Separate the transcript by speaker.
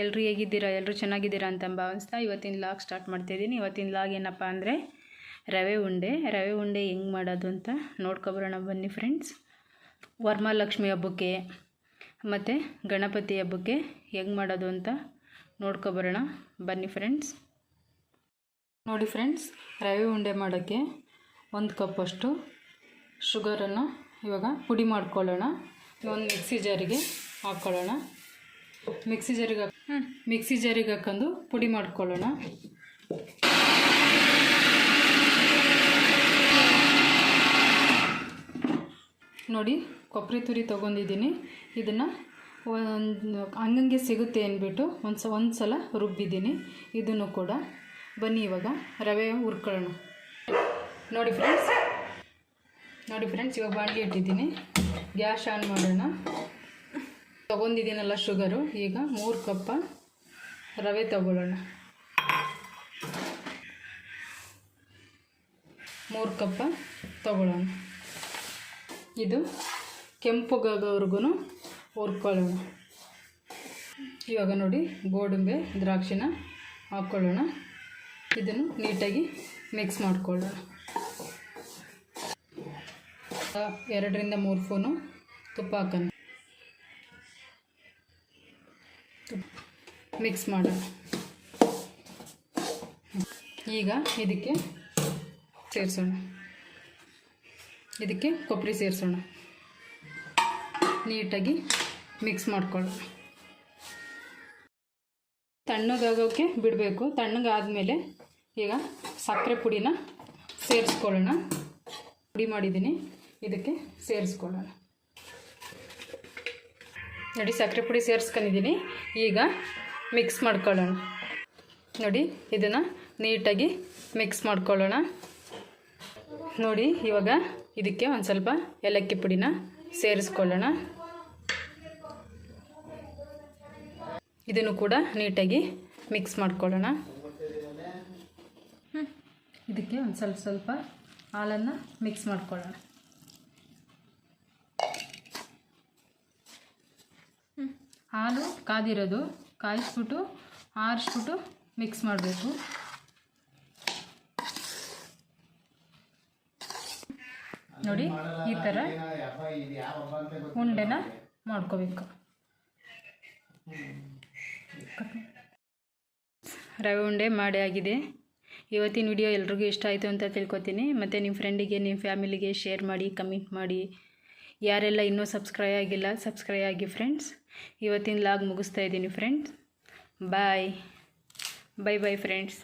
Speaker 1: ಎಲ್ಲರೂ ಹೇಗಿದ್ದೀರಾ? ಎಲ್ಲರೂ ಚೆನ್ನಾಗಿದ್ದೀರಾ ಅಂತ ಭಾವಿಸ್ತಾ ಇವತ್ತಿನ ಲಾಗ್ ಸ್ಟಾರ್ಟ್ ಮಾಡ್ತಾಯಿದ್ದೀನಿ ಇವತ್ತಿನ ಲಾಗ್ ಏನಪ್ಪ ಅಂದರೆ ರವೆ ಉಂಡೆ. ರವೆ ಉಂಡೆ ಹೆಂಗೆ ಮಾಡೋದು ಅಂತ ನೋಡ್ಕೊಬರೋಣ ಬನ್ನಿ ಫ್ರೆಂಡ್ಸ್ ವರಮಹಾಲಕ್ಷ್ಮಿ ಹಬ್ಬಕ್ಕೆ ಮತ್ತು ಗಣಪತಿ ಹಬ್ಬಕ್ಕೆ ಹೆಂಗೆ ಮಾಡೋದು ಅಂತ ನೋಡ್ಕೊಬರೋಣ ಬನ್ನಿ ಫ್ರೆಂಡ್ಸ್ ನೋಡಿ ಫ್ರೆಂಡ್ಸ್ ರವೆ ಉಂಡೆ ಮಾಡೋಕ್ಕೆ ಒಂದು ಕಪ್ಪಷ್ಟು ಶುಗರನ್ನು ಇವಾಗ ಪುಡಿ ಮಾಡ್ಕೊಳ್ಳೋಣ. ಒಂದು ಮಿಕ್ಸಿ ಜಾರಿಗೆ ಹಾಕ್ಕೊಳ್ಳೋಣ ಮಿಕ್ಸಿ ಜಾರಿಗೆ ಮಿಕ್ಸಿ ಜಾರಿಗೆ ಹಾಕೊಂಡು ಪುಡಿ ಮಾಡ್ಕೊಳ್ಳೋಣ. ನೋಡಿ, ಕೊಬ್ಬರಿ ತುರಿ ತೊಗೊಂಡಿದ್ದೀನಿ. ಇದನ್ನು ಒಂದು, ಹಂಗಂಗೆ ಸಿಗುತ್ತೆ ಅಂದ್ಬಿಟ್ಟು ಒಂದು ಸ ಒಂದು ಸಲ ರುಬ್ಬಿದ್ದೀನಿ. ಇದನ್ನು ಕೂಡ ಬನ್ನಿ ಇವಾಗ, ರವೆ ಹುರ್ಕೊಳ್ಳೋಣ. ನೋಡಿ ಫ್ರೆಂಡ್ಸ್ ನೋಡಿ ಫ್ರೆಂಡ್ಸ್ ಇವಾಗ ಬಾಣಲಿ ಇಟ್ಟಿದ್ದೀನಿ. ಗ್ಯಾಸ್ ಆನ್ ಮಾಡೋಣ. ತೊಗೊಂಡಿದ್ದೀನಲ್ಲ ಶುಗರು, ಈಗ ಮೂರು ಕಪ್ಪ ರವೆ ತಗೊಳ್ಳೋಣ. ಮೂರು ಕಪ್ಪ ತಗೊಳ್ಳೋಣ. ಇದು ಕೆಂಪುಗಾಗೋವರೆಗೂ ಹುರ್ಕೊಳ್ಳೋಣ. ಇವಾಗ ನೋಡಿ ಗೋಡಂಬೆ, ದ್ರಾಕ್ಷಿನ ಹಾಕ್ಕೊಳ್ಳೋಣ ಇದನ್ನು ನೀಟಾಗಿ ಮಿಕ್ಸ್ ಮಾಡಿಕೊಳ್ಳೋಣ. ಎರಡರಿಂದ ಮೂರು ಫೋನು ತುಪ್ಪ ಹಾಕೋಣ. ಮಿಕ್ಸ್ ಮಾಡೋಣ ಈಗ ಇದಕ್ಕೆ ಸೇರಿಸೋಣ. ಇದಕ್ಕೆ ಕೊಬ್ಬರಿ ಸೇರಿಸೋಣ. ನೀಟಾಗಿ ಮಿಕ್ಸ್ ಮಾಡ್ಕೊಳ್ಳೋಣ. ತಣ್ಣಗಾಗೋಕ್ಕೆ ಬಿಡಬೇಕು. ತಣ್ಣಗಾದಮೇಲೆ ಈಗ ಸಕ್ಕರೆ ಪುಡಿನ ಸೇರಿಸ್ಕೊಳ್ಳೋಣ. ಪುಡಿ ಮಾಡಿದ್ದೀನಿ. ಇದಕ್ಕೆ ಸೇರಿಸ್ಕೊಳ್ಳೋಣ. ನೋಡಿ, ಸಕ್ಕರೆ ಪುಡಿ ಸೇರಿಸ್ಕೊಂಡಿದ್ದೀನಿ. ಈಗ ಮಿಕ್ಸ್ ಮಾಡ್ಕೊಳ್ಳೋಣ. ನೋಡಿ, ಇದನ್ನು ನೀಟಾಗಿ ಮಿಕ್ಸ್ ಮಾಡ್ಕೊಳ್ಳೋಣ. ನೋಡಿ, ಇವಾಗ ಇದಕ್ಕೆ ಒಂದು ಸ್ವಲ್ಪ ಏಲಕ್ಕಿ ಪುಡಿನ ಸೇರಿಸ್ಕೊಳ್ಳೋಣ. ಇದನ್ನು ಕೂಡ ನೀಟಾಗಿ ಮಿಕ್ಸ್ ಮಾಡ್ಕೊಳ್ಳೋಣ. ಇದಕ್ಕೆ ಒಂದು ಸ್ವಲ್ಪ ಸ್ವಲ್ಪ ಹಾಲನ್ನು ಮಿಕ್ಸ್ ಮಾಡ್ಕೊಳ್ಳೋಣ. ಹಾಲು ಕಾದಿರೋದು ಕಾಯಿಸ್ಬಿಟ್ಟು, ಆರಿಸ್ಬಿಟ್ಟು ಮಿಕ್ಸ್ ಮಾಡಬೇಕು. ನೋಡಿ, ಈ ಥರ ಉಂಡೆನ ಮಾಡ್ಕೋಬೇಕು. ರವೆ ಉಂಡೆ ಮಾಡಿ ಆಗಿದೆ. ಇವತ್ತಿನ ವಿಡಿಯೋ ಎಲ್ರಿಗೂ ಇಷ್ಟ ಆಯಿತು ಅಂತ ತಿಳ್ಕೊತೀನಿ. ಮತ್ತು ನಿಮ್ಮ ಫ್ರೆಂಡಿಗೆ ನಿಮ್ಮ ಫ್ಯಾಮಿಲಿಗೆ ಶೇರ್ ಮಾಡಿ ಕಮೆಂಟ್ ಮಾಡಿ. ಯಾರೆಲ್ಲ ಇನ್ನೂ ಸಬ್ಸ್ಕ್ರೈಬ್ ಆಗಿಲ್ಲ ಸಬ್ಸ್ಕ್ರೈಬ್ ಆಗಿ ಫ್ರೆಂಡ್ಸ್ ಇವತ್ತಿನ ಲಾಗ್ ಮುಗಿಸ್ತಾ ಇದ್ದೀನಿ friends bye bye bye friends